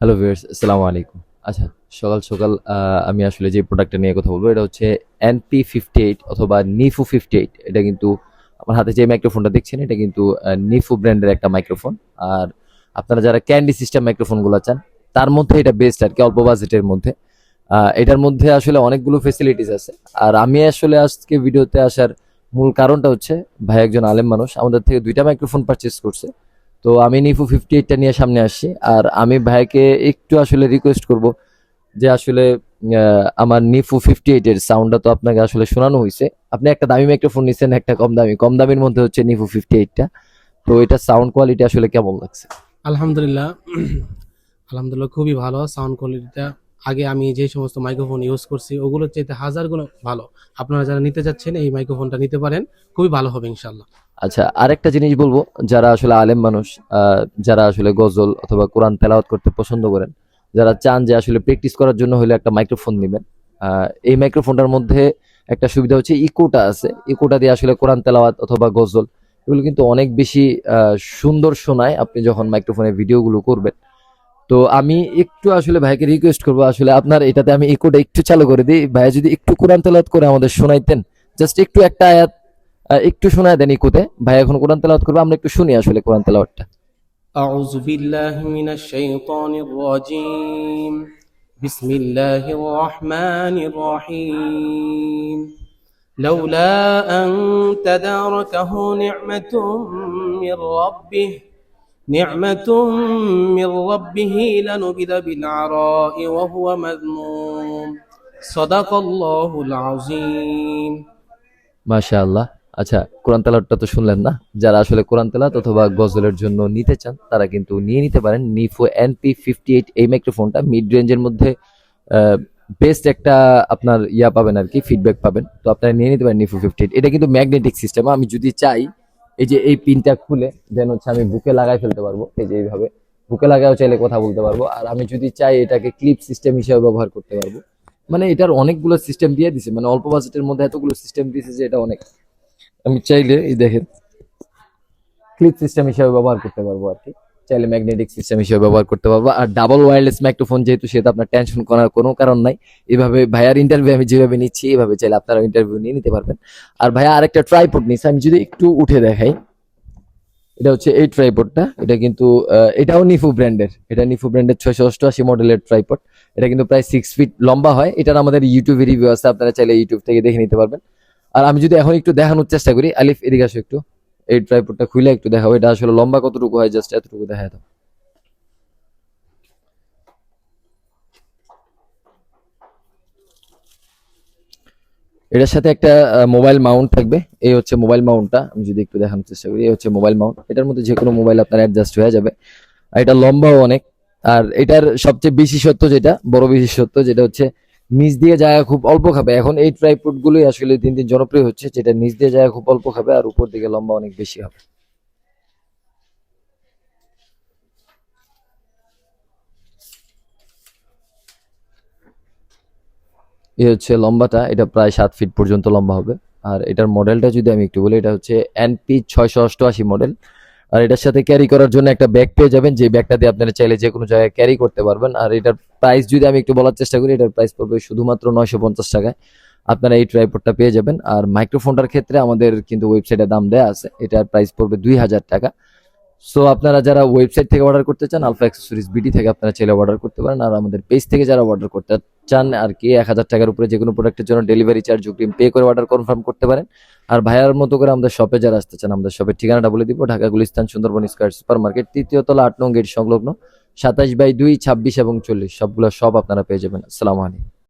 Hello viewers আসসালামু আলাইকুম আচ্ছা সকাল সকাল আমি আসলে যে প্রোডাক্টটা নিয়ে কথা বলব, এটা হচ্ছে এনপি ফিফটি এইট অথবা নিফু ফিফটি এইট এটা কিন্তু আমার হাতে যে মাইক্রোফোনটা দেখছেন, এটা কিন্তু নিফু ব্র্যান্ডের একটা মাইক্রোফোন আর আপনারা যারা ক্যান্ডি সিস্টেম মাইক্রোফোনগুলো চান, তার মধ্যে এটা বেস্ট আর কি, অল্প বাজেটের মধ্যে। এটার মধ্যে আসলে অনেকগুলো ফেসিলিটিস আছে। আর আমি আসলে আজকে ভিডিওতে আসার মূল কারণটা হচ্ছে, ভাই একজন আলেম মানুষ, আমাদের থেকে দুইটা মাইক্রোফোন পারচেস করছে। তো আমি নিফু ফিফটি এইটটা নিয়ে সামনে আসছি। আর আমি ভাইকে একটু আসলে রিকোয়েস্ট করব যে আসলে আমার নিফু ফিফটি এইটের সাউন্ডটা তো আপনাকে আসলে শোনানো হয়েছে আপনি একটা দামি মাইক্রোফোন নিচ্ছেন একটা কম দামি। কম দামির মধ্যে হচ্ছে নিফু ফিফটি এইটটা তো এটা সাউন্ড কোয়ালিটি আসলে কেমন লাগছে? আলহামদুলিল্লাহ। আলহামদুলিল্লাহ, খুবই ভালো সাউন্ড কোয়ালিটিটা আগে আমি যে সমস্ত মাইক্রোফোন ইউজ করছি, ওগুলোর চাইতে হাজার গুণ ভালো। আপনারা যারা নিতে যাচ্ছেন, এই মাইক্রোফোনটা নিতে পারেন, খুবই ভালো হবে ইনশাল্লাহ আচ্ছা আরেকটা জিনিস বলব, যারা আসলে আলেম মানুষ যারা আসলে গজল অথবা কোরআন তেলাওয়াত করতে পছন্দ করেন, যারা চান যে আসলে প্র্যাকটিস করার জন্য হলে একটা মাইক্রোফোন নেবেন। এই মাইক্রোফোনটার মধ্যে একটা সুবিধা হচ্ছে ইকোটা আছে। ইকোটা দিয়ে আসলে কোরআন তেলাওয়াত অথবা গজল, এগুলো কিন্তু অনেক বেশি সুন্দর শোনায়। আপনি যখন মাইক্রোফোনে ভিডিওগুলো করবেন তো আমি একটু আসলে ভাইকে রিকোয়েস্ট করবো আসলে আপনার এটাতে আমি ইকোটা একটু চালু করে দিই ভাই যদি একটু কোরআন তেলাওয়াত করে আমাদের শোনাইতেন জাস্ট একটু একটা আয়াত আহ, একটু শোনায় দেন ইকোতে ভাই এখন কোরআন তেলাওয়াত করবো আমরা একটু শুনি আসলে কোরআন তেলাওয়াতটা أعوذ بالله من الشيطان الرجيم بسم الله الرحمن الرحيم لولا أن تداركه نعمة من ربه نعمة من ربه لنبذ بالعراء وهو مذموم صدق الله العظيم মাশাআল্লাহ আচ্ছা কোরআন তেলাওয়াতটা তো শুনলেন না যারা আসলে কোরআন তেলাওয়াত অথবা গজলের জন্য নিতে চান তারা কিন্তু নিয়ে নিতে পারেন নিফো এনপি ফিফটি এইট এই মাইক্রোফোনটা মিড রেঞ্জের মধ্যে বেস্ট একটা আপনার ইয়া পাবেন আর কি ফিডব্যাক পাবেন তো আপনারা নিয়ে নিতে পারেন নিফো ফিফটি এইট এটা কিন্তু ম্যাগনেটিক সিস্টেম আমি যদি চাই এই যে এই পিনটা খুলে দেন হচ্ছে আমি বুকে লাগাই ফেলতে পারব। এই যে এইভাবে। বুকে লাগাও চাইলে কথা বলতে পারব। আর আমি যদি চাই এটাকে ক্লিপ সিস্টেম হিসেবে ব্যবহার করতে পারব। মানে এটার অনেকগুলো সিস্টেম দিয়ে দিছে। মানে অল্প বাজেটের মধ্যে এতগুলো সিস্টেম দিয়েছে যে এটা অনেক। আমি চাইলে, এই দেখেন ক্লিপ সিস্টেম হিসেবে ব্যবহার করতে পারব আর কি। চাইলে ম্যাগনেটিক সিস্টেম হিসেবে ব্যবহার করতে পারব। আর ডাবল ওয়্যারলেস মাইক্রোফোন যেহেতু সেটা আপনার টেনশন করার কোনো কারণ নাই। এভাবে ভাইয়ার ইন্টারভিউ আমি যেভাবে নিচ্ছি, এভাবে চাইলে আপনারা ইন্টারভিউ নিয়ে নিতে পারবেন। আর ভাইয়া আরেকটা ট্রাইপড নিচ্ছে আমি যদি একটু উঠে দেখাই। এটা হচ্ছে এই ট্রাইপডটা এটা কিন্তু এটাও নিফু ব্র্যান্ডের এটা নিফু ব্র্যান্ডের ছয়শো অষ্টআশি মডেলের ট্রাইপড এটা কিন্তু প্রায় সিক্স ফিট লম্বা হয়। এটার আমাদের ইউটিউবে রিভিউ আছে, আপনারা চাইলে ইউটিউব থেকে দেখে নিতে পারবেন। আর আমি যদি এখন একটু দেখানোর চেষ্টা করি, আলিফ, এদিকে আসো একটু। এই ট্রাইপডটা খুলে একটু দেখাবো এটা আসলে লম্বা কতটুকু হয়? জাস্ট এতটুকু দেখা দাও। এটার সাথে একটা মোবাইল মাউন্ট থাকবে। এই হচ্ছে মোবাইল মাউন্টটা আমি যদি একটু দেখানোর চেষ্টা করি, এই হচ্ছে মোবাইল মাউন্ট এটার মধ্যে যে কোনো মোবাইল আপনার অ্যাডজাস্ট হয়ে যাবে। আর এটা লম্বাও অনেক। আর এটার সবচেয়ে বিশেষত্ব যেটা, বড় বিশেষত্ব যেটা হচ্ছে নিচ দিয়ে জায়গা খুব অল্প খাবে। এখন এই ট্রাইপড গুলোই আসলে দিন দিন জনপ্রিয় হচ্ছে, যেটা নিচ দিয়ে জায়গা খুব অল্প খাবে আর উপর দিকে লম্বা অনেক বেশি হবে। এ হচ্ছে লম্বাটা, এটা প্রায় সাত ফিট পর্যন্ত লম্বা হবে। আর এটার মডেলটা যদি আমি একটু বলি, এটা হচ্ছে এনপি ছয়শো অষ্টআশি মডেল আর এটার সাথে ক্যারি করার জন্য একটা ব্যাগ পেয়ে যাবেন। যে ব্যাগটা দিয়ে আপনারা চাইলে যে কোনো জায়গায় ক্যারি করতে পারবেন। আর এটার প্রাইস যদি আমি একটু বলার চেষ্টা করি, এটার প্রাইস পড়বে শুধুমাত্র নয়শো পঞ্চাশ টাকায়। আপনারা এই ট্রাইপডটা পেয়ে যাবেন। আর মাইক্রোফোনটার ক্ষেত্রে আমাদের কিন্তু ওয়েবসাইটে দাম দেওয়া আছে। এটার প্রাইস পড়বে দুই হাজার টাকা। সো আপনারা যারা ওয়েবসাইট থেকে অর্ডার করতে চান আলফা অ্যাক্সেসরিজ বিডি থেকে আপনারা চাইলে অর্ডার করতে পারেন। আর আমাদের পেজ থেকে যারা অর্ডার করতে চান, আর কি এক হাজার টাকার উপরে যে কোনো প্রোডাক্টের জন্য ডেলিভারি চার্জ অগ্রিম পে করে অর্ডার কনফার্ম করতে পারেন। আর ভাইয়ার মতো করে আমাদের শপে যারা আসতে চান, আমাদের শপের ঠিকানাটা বলে দিব। Dhaka Gulistan, Sundarban square super market তৃতীয় তলা আট নং গেট সংলগ্ন, সাতাশ বাই দুই, ছাব্বিশ এবং চল্লিশ। সবগুলো সব আপনারা পেয়ে যাবেন। আসসালামু আলাইকুম।